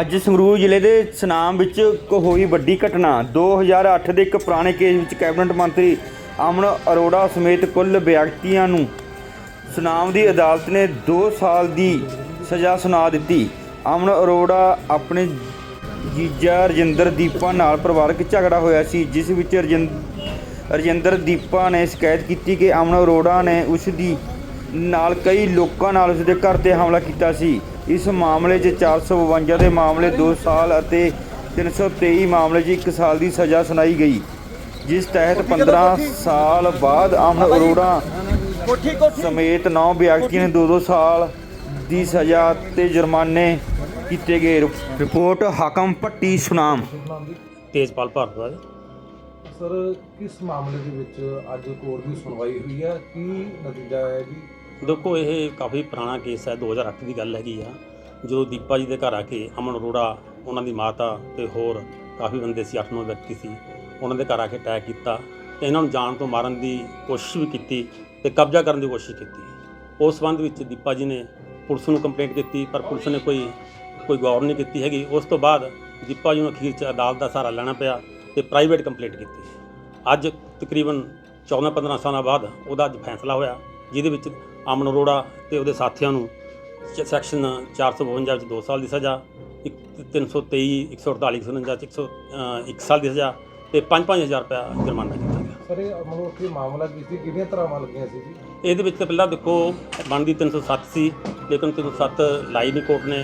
ਅੱਜ ਸੰਗਰੂਰ ਜ਼ਿਲ੍ਹੇ ਦੇ ਸਨਾਮ ਵਿੱਚ ਇੱਕ ਹੋਈ ਵੱਡੀ ਘਟਨਾ। 2008 ਦੇ ਇੱਕ ਪੁਰਾਣੇ ਕੇਸ ਵਿੱਚ ਕੈਬਨਿਟ ਮੰਤਰੀ ਅਮਨ ਅਰੋੜਾ ਸਮੇਤ ਕੁੱਲ ਵਿਅਕਤੀਆਂ ਨੂੰ ਸਨਾਮ ਦੀ ਅਦਾਲਤ ਨੇ 2 ਸਾਲ ਦੀ ਸਜ਼ਾ ਸੁਣਾ ਦਿੱਤੀ। ਅਮਨ ਅਰੋੜਾ ਆਪਣੇ ਜੀਜਾ ਰਜਿੰਦਰ ਦੀਪਾ ਨਾਲ ਪਰਿਵਾਰਕ ਝਗੜਾ ਹੋਇਆ ਸੀ, ਜਿਸ ਵਿੱਚ ਰਜਿੰ- ਰਜਿੰਦਰ ਦੀਪਾ ਨੇ ਸ਼ਿਕਾਇਤ ਕੀਤੀ ਕਿ ਅਮਨ ਅਰੋੜਾ ਨੇ ਉਸ ਦੀ ਨਾਲ ਕਈ ਲੋਕਾਂ ਨਾਲ ਉਸ ਦੇ ਘਰ ਤੇ ਹਮਲਾ ਕੀਤਾ ਸੀ। ਇਸ ਮਾਮਲੇ 'ਚ 452 ਦੇ ਮਾਮਲੇ 2 ਸਾਲ ਅਤੇ 323 ਮਾਮਲੇ 'ਚ 1 ਸਾਲ ਦੀ ਸਜ਼ਾ ਸੁਣਾਈ ਗਈ ਜਿਸ ਤਹਿਤ 15 ਸਾਲ ਬਾਅਦ ਅਮਨ ਅਰੋੜਾ ਸਮੇਤ 9 ਵਿਅਕਤੀਆਂ ਨੇ 2-2 ਸਾਲ ਦੀ ਸਜ਼ਾ ਤੇ ਜੁਰਮਾਨੇ ਕੀਤੇ ਗਏ। ਰਿਪੋਰਟ ਹਾਕਮ ਭੱਟੀ ਸੁਨਾਮ। ਤੇਜਪਾਲ ਭਾਰਦਵਾਜ। ਸਰ ਕਿਸ ਮਾਮਲੇ ਦੇ ਵਿੱਚ ਅੱਜ ਕੋਰਟ ਦੀ ਸੁਣਵਾਈ ਹੋਈ ਹੈ? ਕੀ ਨਤੀਜਾ ਹੈ ਜੀ? ਦੇਖੋ, ਇਹ ਕਾਫੀ ਪੁਰਾਣਾ ਕੇਸ ਹੈ 2008 ਦੀ ਗੱਲ ਹੈਗੀ ਆ। ਜਦੋਂ ਦੀਪਾ ਜੀ ਦੇ ਘਰ ਆ ਕੇ ਅਮਨ ਅਰੋੜਾ, ਉਹਨਾਂ ਦੀ ਮਾਤਾ ਤੇ ਹੋਰ ਕਾਫੀ ਬੰਦੇ ਸੀ 8-9 ਵਿਅਕਤੀ ਸੀ, ਉਹਨਾਂ ਦੇ ਘਰ ਆ ਕੇ ਅਟੈਕ ਕੀਤਾ ਤੇ ਇਹਨਾਂ ਨੂੰ ਜਾਣ ਤੋਂ ਮਾਰਨ ਦੀ ਕੋਸ਼ਿਸ਼ ਵੀ ਕੀਤੀ ਤੇ ਕਬਜ਼ਾ ਕਰਨ ਦੀ ਕੋਸ਼ਿਸ਼ ਕੀਤੀ। ਉਸ ਸੰਬੰਧ ਵਿੱਚ ਦੀਪਾ ਜੀ ਨੇ ਪੁਲਿਸ ਨੂੰ ਕੰਪਲੇਂਟ ਕੀਤੀ, ਪਰ ਪੁਲਿਸ ਨੇ ਕੋਈ ਕੋਈ ਗੌਰ ਨਹੀਂ ਕੀਤੀ ਹੈਗੀ। ਉਸ ਤੋਂ ਬਾਅਦ ਦੀਪਾ ਜੀ ਨੂੰ ਅਖੀਰ 'ਚ ਅਦਾਲਤ ਦਾ ਸਹਾਰਾ ਲੈਣਾ ਪਿਆ ਤੇ ਪ੍ਰਾਈਵੇਟ ਕੰਪਲੇਂਟ ਕੀਤੀ। ਅੱਜ ਤਕਰੀਬਨ 14-15 ਸਾਲਾਂ ਬਾਅਦ ਉਹਦਾ ਅੱਜ ਫੈਸਲਾ ਹੋਇਆ, ਜਿਹਦੇ ਵਿੱਚ ਅਮਨ ਅਰੋੜਾ ਤੇ ਉਹਦੇ ਸਾਥੀਆਂ ਨੂੰ ਸ- ਸੈਕਸ਼ਨ 452 ਵਿੱਚ 2 ਸਾਲ ਦੀ ਸਜ਼ਾ ਇੱਕ 323 148 149 ਚ 1 ਸਾਲ ਦੀ ਸਜ਼ਾ ਤੇ 5-5000 ਰੁਪਇਆ ਜੁਰਮਾਨਾ ਕੀਤਾ ਗਿਆ। ਸਰ ਇਹ ਮਤਲਬ ਕਿ ਮਾਮਲਾ ਕੀ ਸੀ? ਕਿਹੜੀਆਂ ਤਰ੍ਹਾਂ ਲੱਗੀਆਂ ਸੀ ਜੀ? ਇਹਦੇ ਵਿੱਚ ਤਾਂ ਪਹਿਲਾਂ ਦੇਖੋ ਬਣਦੀ 307 ਸੀ ਲੇਕਿਨ 307 ਲਾਈ ਨਹੀਂ ਕੋਰਟ ਨੇ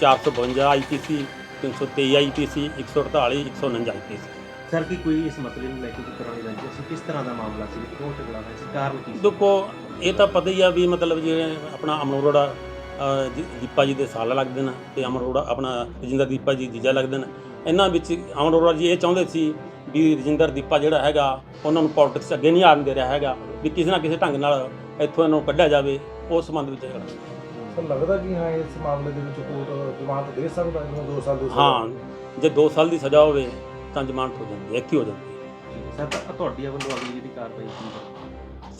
452 ਆਈਪੀਸੀ 323 ਆਈਪੀਸੀ 148 149 ਆਈਪੀਸੀ ਸਰ ਕੀ ਕੋਈ ਇਸ ਮਸਲੇ ਨੂੰ ਲੈ ਕੇ ਕੋਈ ਪੁਰਾਣੀ ਰੰਜਿਸ਼ ਸੀ ਕਿਸ ਤਰ੍ਹਾਂ ਦਾ ਮਾਮਲਾ ਸੀ? ਕਿਉਂ ਝਗੜਾ ਹੋਇਆ ਸੀ ਕਾਰਨ ਕੀ ਸੀ? ਦੇਖੋ ਇਹ ਤਾਂ ਪਤਾ ਹੀ ਆ ਵੀ ਮਤਲਬ ਜਿਹੜੇ ਆਪਣਾ ਅਮਨ ਅਰੋੜਾ ਅ, ਜੀ- ਦੀਪਾ ਜੀ ਦੇ ਸਾਲਾ ਲੱਗਦੇ ਨੇ ਤੇ ਅਮਨ ਅਰੋੜਾ ਆਪਣਾ ਰਜਿੰਦਰ ਦੀਪਾ ਜੀ ਜੀਜਾ ਲੱਗਦੇ ਨੇ। ਇਹਨਾਂ ਵਿੱਚ ਅਮਨ ਅਰੋੜਾ ਜੀ ਇਹ ਚਾਹੁੰਦੇ ਸੀ ਵੀ ਰਜਿੰਦਰ ਦੀਪਾ ਜਿਹੜਾ ਹੈਗਾ ਉਹਨਾਂ ਨੂੰ ਪੋਲਿਟਿਕਸ ਅੱਗੇ ਨਹੀਂ ਆਉਣ ਦੇ ਰਿਹਾ ਹੈਗਾ ਵੀ ਕਿਸੇ ਨਾ ਕਿਸੇ ਢੰਗ ਨਾਲ ਇੱਥੋਂ ਇਹਨੂੰ ਕੱਢਿਆ ਜਾਵੇ ਉਸ ਸੰਬੰਧ ਵਿੱਚ ਸਰ ਲੱਗਦਾ ਕਿ ਹਾਂ ਇਸ ਮਾਮਲੇ ਦੇ ਵਿੱਚ ਕੋਰਟ ਜ਼ਮਾਨਤ ਦੇ ਸਕਦਾ ਇਹਨੂੰ 2 ਸਾਲ 2 ਸਾਲ। ਹਾਂ ਜੇ 2 ਸਾਲ ਦੀ ਸਜ਼ਾ ਹੋਵੇ ਤਾਂ ਜ਼ਮਾਨਤ ਹੋ ਜਾਂਦੀ ਹੈ ਇੱਥੇ ਹੋ ਜਾਂਦੀ ਹੈ। ਸਰ ਤੁਹਾਡੀ ਵੱਲੋਂ ਅਗਲੀ ਜਿਹੜੀ ਕਾਰਵਾਈ ਕੀ ਹੈ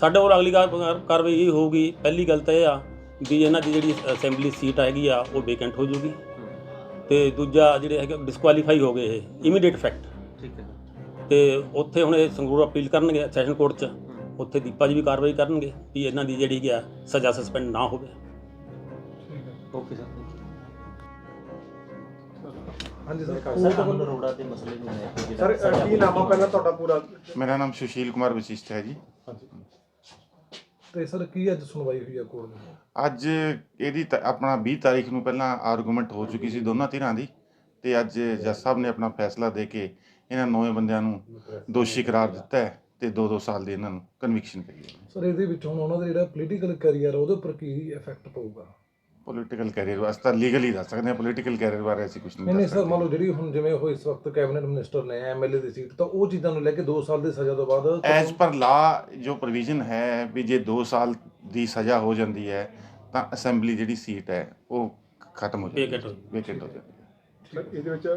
ਸਾਡੇ ਹੋਰ ਅਗਲੀ ਕਾਰ- ਕਾਰ- ਕਾਰਵਾਈ ਇਹ ਹੋਊਗੀ। ਪਹਿਲੀ ਗੱਲ ਤਾਂ ਇਹ ਆ ਵੀ ਇਹਨਾਂ ਦੀ ਜਿਹੜੀ ਅਸੈਂਬਲੀ ਸੀਟ ਹੈਗੀ ਆ ਉਹ ਵੇਕੈਂਟ ਹੋ ਜੂਗੀ। ਤੇ ਦੂਜਾ ਜਿਹੜੇ ਹੈਗੇ ਡਿਸਕੁਆਲੀਫਾਈ ਹੋ ਗਏ ਇਹ ਇਮੀਡੀਏਟ ਇਫੈਕਟ ਠੀਕ ਹੈ ਤੇ ਉੱਥੇ ਹੁਣ ਇਹ ਸੰਗਰੂਰ ਅਪੀਲ ਕਰਨਗੇ ਸੈਸ਼ਨ ਕੋਰਟ 'ਚ। ਉੱਥੇ ਦੀਪਾ ਜੀ ਵੀ ਕਾਰਵਾਈ ਕਰਨਗੇ ਵੀ ਇਹਨਾਂ ਦੀ ਜਿਹੜੀ ਹੈ ਸਜ਼ਾ ਸਸਪੈਂਡ ਨਾ ਹੋਵੇ। ਓਕੇ ਸਰ ਹਾਂਜੀ ਸਰ ਸਰ ਅਮਨ ਅਰੋੜਾ ਦੇ ਮਸਲੇ ਨੂੰ ਲੈ ਕੇ ਜਿਹੜਾ ਸਰ ਕੀ ਨਾਮ ਆ ਪਹਿਲਾਂ ਤੁਹਾਡਾ ਪੂਰਾ? ਮੇਰਾ ਨਾਮ ਸੁਸ਼ੀਲ ਕੁਮਾਰ ਵਸ਼ਿਸ਼ਟ ਹੈ ਜੀ। ਹਾਂਜੀ। ਤੇ ਸਰ ਕੀ ਅੱਜ ਸੁਣਵਾਈ ਹੋਈ ਹੈ ਕੋਰਟ ਦੀ ਅੱਜ ਇਹਦੀ ਤ- ਆਪਣਾ 20 ਤਾਰੀਖ ਨੂੰ ਪਹਿਲਾਂ ਆਰਗੂਮੈਂਟ ਹੋ ਚੁੱਕੀ ਸੀ ਦੋਨਾਂ ਧਿਰਾਂ ਦੀ ਤੇ ਅੱਜ ਜੱਜ ਸਾਹਿਬ ਨੇ ਆਪਣਾ ਫੈਸਲਾ ਦੇ ਕੇ ਇਹਨਾਂ ਨੌਵੇਂ ਬੰਦਿਆਂ ਨੂੰ ਦੋਸ਼ੀ ਕਰਾਰ ਦਿੱਤਾ ਹੈ ਤੇ 2-2 ਸਾਲ ਦੀ ਇਹਨਾਂ ਨੂੰ ਕਨਵਿਕਸ਼ਨ ਕਰੀ ਹੈ। ਸਰ ਇਹਦੇ ਵਿੱਚ ਹੁਣ ਉਹਨਾਂ ਦਾ ਜਿਹੜਾ ਪੋਲੀਟੀਕਲ ਕੈਰੀਅਰ ਉਹਦੇ ਉੱਪਰ ਕੀ ਇਫੈਕਟ ਪਊਗਾ? ਪੋਲੀਟੀਕਲ ਕੈਰੀਅਰ ਵਾਸਤੇ ਤਾਂ ਲੀਗਲੀ ਦੱਸ ਸਕਦੇ ਹਾਂ ਪੋਲੀਟੀਕਲ ਕੈਰੀਅਰ ਬਾਰੇ ਅਸੀਂ ਕੁਝ ਨਹੀਂ ਨਹੀਂ ਸਰ ਮੰਨ ਲਓ ਜਿਹੜੀ ਹੁਣ ਜਿਵੇਂ ਉਹ ਇਸ ਵਕਤ ਕੈਬਨਿਟ ਮਿਨਿਸਟਰ ਨੇ ਐਮਐਲਏ ਦੀ ਸੀਟ ਤਾਂ ਉਹ ਚੀਜ਼ਾਂ ਨੂੰ ਲੈ ਕੇ 2 ਸਾਲ ਦੀ ਸਜ਼ਾ ਤੋਂ ਬਾਅਦ ਐਜ਼ ਪਰ ਲਾ ਜੋ ਪ੍ਰੋਵੀਜ਼ਨ ਹੈ ਵੀ ਜੇ 2 ਸਾਲ ਦੀ ਸਜ਼ਾ ਹੋ ਜਾਂਦੀ ਹੈ ਤਾਂ ਅਸੈਂਬਲੀ ਜਿਹੜੀ ਸੀਟ ਹੈ ਉਹ ਖਤਮ ਹੋ ਜਾਂਦੀ ਹੋ। ਵੇਕੈਂਟ ਹੋ ਜਾਂਦੀ ਹੈ। ਸਰ ਇਹਦੇ ਵਿੱਚ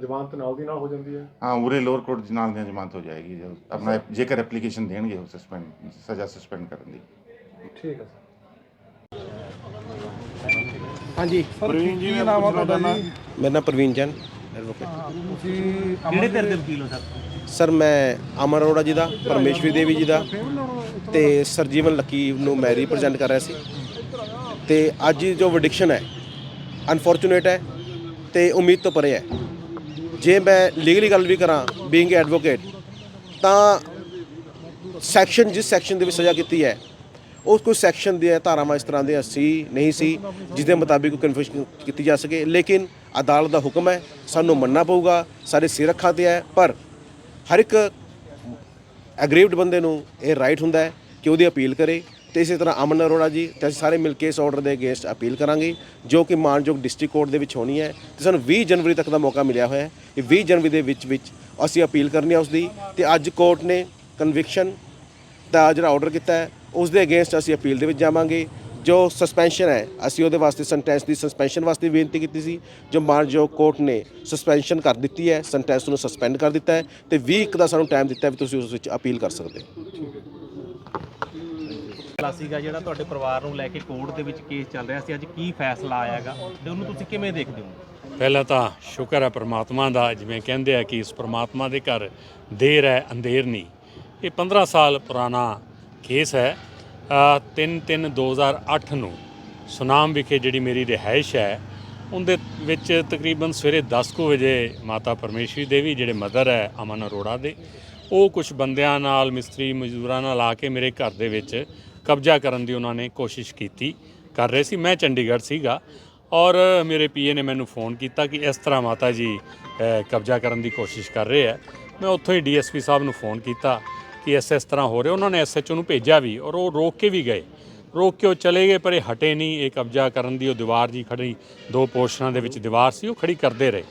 ਜ਼ਮਾਨਤ ਨਾਲ ਦੀ ਨਾਲ ਹੋ ਜਾਂਦੀ ਹੈ? ਹਾਂ ਉਰੇ ਲੋਅਰ ਕੋਰਟ ਦੇ ਨਾਲ ਦੀ ਜ਼ਮਾਨਤ ਹੋ ਜਾਏਗੀ। ਜੋ ਆਪਣਾ ਜੇਕਰ ਐਪਲੀਕੇਸ਼ਨ ਦੇਣਗੇ ਉਹ ਸਸਪੈਂਡ ਸਜ਼ਾ ਸਸਪੈਂਡ ਕਰਨ ਦੀ। ਠੀਕ ਹੈ ਸਰ। ਹਾਂਜੀ। ਪ੍ਰਵੀਨ ਜੀ ਨਾਮ ਆ ਤੁਹਾਡਾ ਜੀ ਮੇਰਾ ਨਾਮ ਪ੍ਰਵੀਨ ਜੈਨ। ਐਡਵੋਕੇਟ ਤੁਸੀਂ ਕਿਹੜੇ ਧਿਰ ਦੇ ਵਕੀਲ ਹੋ ਸਰ? ਸਰ ਮੈਂ ਅਮਰ ਅਰੋੜਾ ਜੀ ਦਾ ਪਰਮੇਸ਼ਵਰੀ ਦੇਵੀ ਜੀ ਦਾ ਤੇ ਸਰਜੀਵਨ ਲੱਕੀ ਨੂੰ ਮੈਂ ਰਿਪਰੈਜ਼ੈਂਟ ਕਰ ਰਿਹਾ ਸੀ। ਤੇ ਅੱਜ ਜੋ ਵਡਿਕਸ਼ਨ ਹੈ ਅਨਫੋਰਚੂਨੇਟ ਹੈ ਤੇ ਉਮੀਦ ਤੋਂ ਪਰੇ ਹੈ। ਜੇ ਮੈਂ ਲੀਗਲੀ ਗੱਲ ਵੀ ਕਰਾਂ ਬੀਇੰਗ ਐਡਵੋਕੇਟ ਤਾਂ ਸੈਕਸ਼ਨ ਜਿਸ ਸੈਕਸ਼ਨ ਦੇ ਵਿੱਚ ਸਜ਼ਾ ਕੀਤੀ ਹੈ ਉਹ ਕੋਈ ਸੈਕਸ਼ਨ ਦੀਆਂ ਧਾਰਾਵਾਂ ਇਸ ਤਰ੍ਹਾਂ ਦੀਆਂ ਸੀ, ਨਹੀਂ ਸੀ ਜਿਸ ਦੇ ਮੁਤਾਬਿਕ ਕਨਫਿਊਸ਼ਨ ਕੀਤੀ ਜਾ ਸਕੇ। ਲੇਕਿਨ ਅਦਾਲਤ ਦਾ ਹੁਕਮ ਹੈ, ਸਾਨੂੰ ਮੰਨਣਾ ਪਊਗਾ ਸਾਡੇ ਸਿਰ ਅੱਖਾਂ ਤੇ ਹੈ, ਪਰ ਹਰ ਇੱਕ ਐਗਰੀਵਡ ਬੰਦੇ ਨੂੰ ਇਹ ਰਾਈਟ ਹੁੰਦਾ ਹੈ ਕਿ ਉਹਦੀ ਅਪੀਲ ਕਰੇ। ਤੇ ਇਸੇ ਤਰ੍ਹਾਂ ਅਮਨ ਅਰੋੜਾ ਜੀ, ਤੇ ਅਸੀਂ ਸਾਰੇ ਮਿਲ ਕੇ ਇਸ ਆਰਡਰ ਦੇ ਅਗੇਂਸਟ ਅਪੀਲ ਕਰਾਂਗੇ, ਜੋ ਕਿ ਮਾਨਯੋਗ ਡਿਸਟ੍ਰਿਕਟ ਕੋਰਟ ਦੇ ਵਿੱਚ ਹੋਣੀ ਹੈ। ਤੇ ਸਾਨੂੰ 20 ਜਨਵਰੀ ਤੱਕ ਦਾ ਮੌਕਾ ਮਿਲਿਆ ਹੋਇਆ ਹੈ। ਇਹ 20 ਜਨਵਰੀ ਦੇ ਵਿੱਚ ਵਿੱਚ ਅਸੀਂ ਅਪੀਲ ਕਰਨੀ ਹੈ ਉਸ ਦੀ ਤੇ ਅੱਜ ਕੋਰਟ ਨੇ ਕਨਵਿਕਸ਼ਨ ਦਾ ਜਿਹੜਾ ਆਰਡਰ ਕੀਤਾ ਹੈ ਉਸ ਦੇ ਅਗੇਂਸਟ ਅਸੀਂ ਅਪੀਲ ਦੇ ਵਿੱਚ ਜਾਵਾਂਗੇ। ਜੋ ਸਸਪੈਂਸ਼ਨ ਹੈ ਅਸੀਂ ਉਹਦੇ ਵਾਸਤੇ ਸੈਂਟੈਂਸ ਦੀ ਸਸਪੈਂਸ਼ਨ ਵਾਸਤੇ ਬੇਨਤੀ ਕੀਤੀ ਸੀ। ਜੋ ਮਾਨਯੋਗ ਕੋਰਟ ਨੇ ਸਸਪੈਂਸ਼ਨ ਕਰ ਦਿੱਤੀ ਹੈ ਸੈਂਟੈਂਸ ਨੂੰ ਸਸਪੈਂਡ ਕਰ ਦਿੱਤਾ ਹੈ ਤੇ 20 ਇੱਕ ਦਾ ਸਾਨੂੰ ਟਾਈਮ ਦਿੱਤਾ ਵੀ ਤੁਸੀਂ ਉਸ ਵਿੱਚ ਅਪੀਲ ਕਰ ਸਕਦੇ ਹੋ। ਫੈਸਲਾ ਸੀਗਾ ਜਿਹੜਾ ਤੁਹਾਡੇ ਪਰਿਵਾਰ ਨੂੰ ਲੈ ਕੇ ਕੋਰਟ ਦੇ ਵਿੱਚ ਕੇਸ ਚੱਲ ਰਿਹਾ ਸੀ। ਅੱਜ ਕੀ ਫੈਸਲਾ ਆਇਆਗਾ ਤੇ ਉਹਨੂੰ ਤੁਸੀਂ ਕਿਵੇਂ ਦੇਖਦੇ ਹੋ? ਪਹਿਲਾਂ ਤਾਂ ਸ਼ੁਕਰ ਹੈ ਪ੍ਰਮਾਤਮਾ ਦਾ ਜਿਵੇਂ ਕਹਿੰਦੇ ਆ ਕਿ ਇਸ ਪ੍ਰਮਾਤਮਾ ਦੇ ਘਰ ਦੇਰ ਹੈ ਅੰਧੇਰ ਨਹੀਂ। ਇਹ 15 ਸਾਲ ਪੁਰਾਣਾ ਕੇਸ ਹੈ 3/3/2008 ਨੂੰ ਸੁਨਾਮ ਵਿਖੇ ਜਿਹੜੀ ਮੇਰੀ ਰਿਹਾਇਸ਼ ਹੈ, ਉਹਦੇ ਵਿੱਚ ਤਕਰੀਬਨ ਸਵੇਰੇ 10 ਕੁ ਵਜੇ ਮਾਤਾ ਪਰਮੇਸ਼ਵਰੀ ਦੇਵੀ, ਜਿਹੜੇ ਮਦਰ ਹੈ ਅਮਨ ਅਰੋੜਾ ਦੇ, ਉਹ ਕੁਝ ਬੰਦਿਆਂ ਨਾਲ, ਮਿਸਤਰੀ ਮਜ਼ਦੂਰਾਂ ਨਾਲ ਆ ਕੇ ਮੇਰੇ ਘਰ ਦੇ ਵਿੱਚ ਕਬਜ਼ਾ ਕਰਨ ਦੀ ਉਹਨਾਂ ਨੇ ਕੋਸ਼ਿਸ਼ ਕੀਤੀ, ਕਰ ਰਹੇ ਸੀ। ਮੈਂ ਚੰਡੀਗੜ੍ਹ ਸੀਗਾ ਔਰ ਮੇਰੇ ਪੀਏ ਨੇ ਮੈਨੂੰ ਫੋਨ ਕੀਤਾ ਕਿ ਇਸ ਤਰ੍ਹਾਂ ਮਾਤਾ ਜੀ ਕਬਜ਼ਾ ਕਰਨ ਦੀ ਕੋਸ਼ਿਸ਼ ਕਰ ਰਹੇ ਹੈ। ਮੈਂ ਉੱਥੋਂ ਹੀ ਡੀਐਸਪੀ ਸਾਹਿਬ ਨੂੰ ਫੋਨ ਕੀਤਾ ਕਿ ਇਸ ਇਸ ਤਰ੍ਹਾਂ ਹੋ ਰਿਹਾ। ਉਹਨਾਂ ਨੇ ਐਸਐਚਓ ਨੂੰ ਭੇਜਿਆ ਵੀ ਔਰ ਉਹ ਰੋਕ ਕੇ ਵੀ ਗਏ। ਰੋਕ ਕੇ ਉਹ ਚਲੇ ਗਏ, ਪਰ ਇਹ ਹਟੇ ਨਹੀਂ। ਇਹ ਕਬਜ਼ਾ ਕਰਨ ਦੀ ਉਹ ਦੀਵਾਰ ਜੀ ਖੜੀ, ਦੋ ਪੋਰਸ਼ਨਾਂ ਦੇ ਵਿੱਚ ਦੀਵਾਰ ਸੀ, ਉਹ ਖੜੀ ਕਰਦੇ ਰਹੇ।